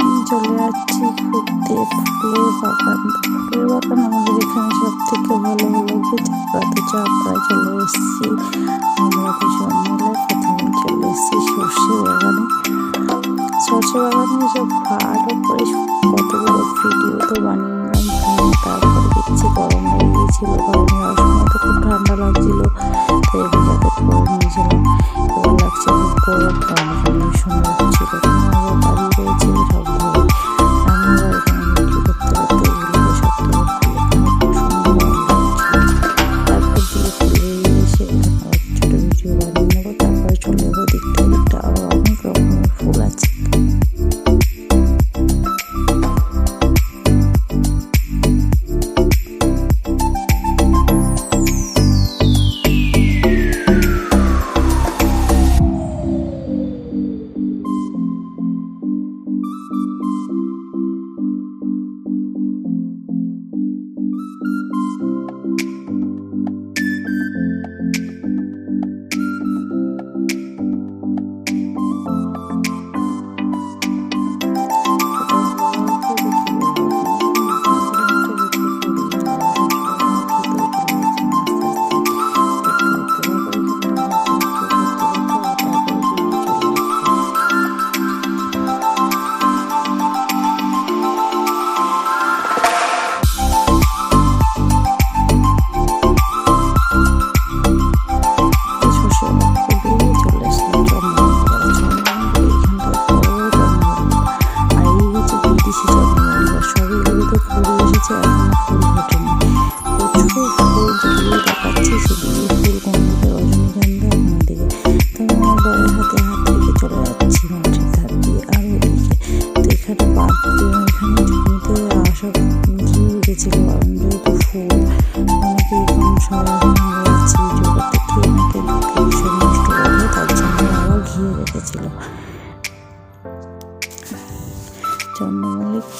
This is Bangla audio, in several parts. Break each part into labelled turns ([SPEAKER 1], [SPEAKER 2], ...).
[SPEAKER 1] আমি চলে যাচ্ছি ঘুরতে ফুলের বাগান ফুলের বাগান আমাদের এখানে সব থেকে ভালো হলো যে চাপড়াতে চাপড়ায় চলে এসেছি। আমরা দুজন মিলে প্রথমে চলে এসেছি সর্ষে বাগানে। সর্ষে বাগানে সব আরও করে কতগুলো ভিডিও তো বানিয়ে তারপরে দেখছি গরম গিয়েছিল, গরম হওয়ার সময় তো খুব ঠান্ডা লাগছিল, তো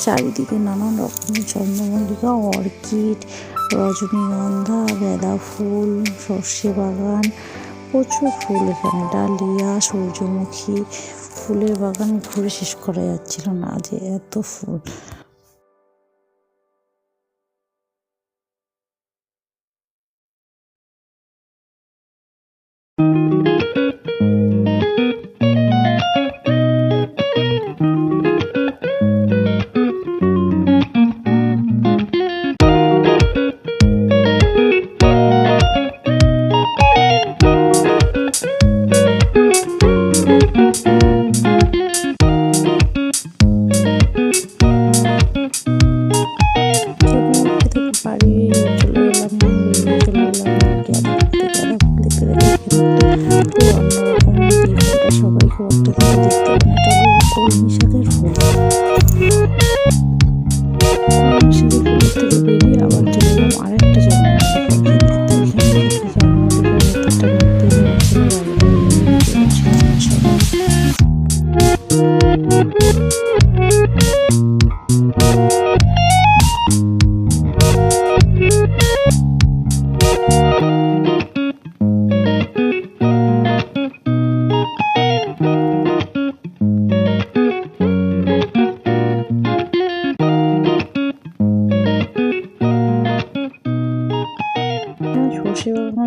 [SPEAKER 1] চারিদিকে নানান রকমের চন্দ্রমল্লিকা, অর্কিড, রজনীগন্ধা, গাঁদা ফুল, সর্ষে বাগান, প্রচুর ফুল এখানে। ডালিয়া, সূর্যমুখী, ফুলের বাগান ঘুরে শেষ করা যাচ্ছিল না যে এত ফুল।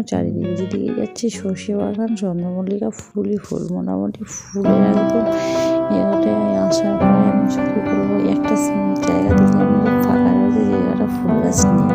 [SPEAKER 1] চারিদিকে যেদিকে যাচ্ছে সর্ষে বাগান, চন্দ্রমল্লিকা ফুলই ফুল, মোটামুটি ফুলের একদম জায়গাটায় আসার পরে আমি কী করব। একটা জায়গা দেখলাম ফাঁকা রয়েছে জায়গাটা ফুল গাছ নেই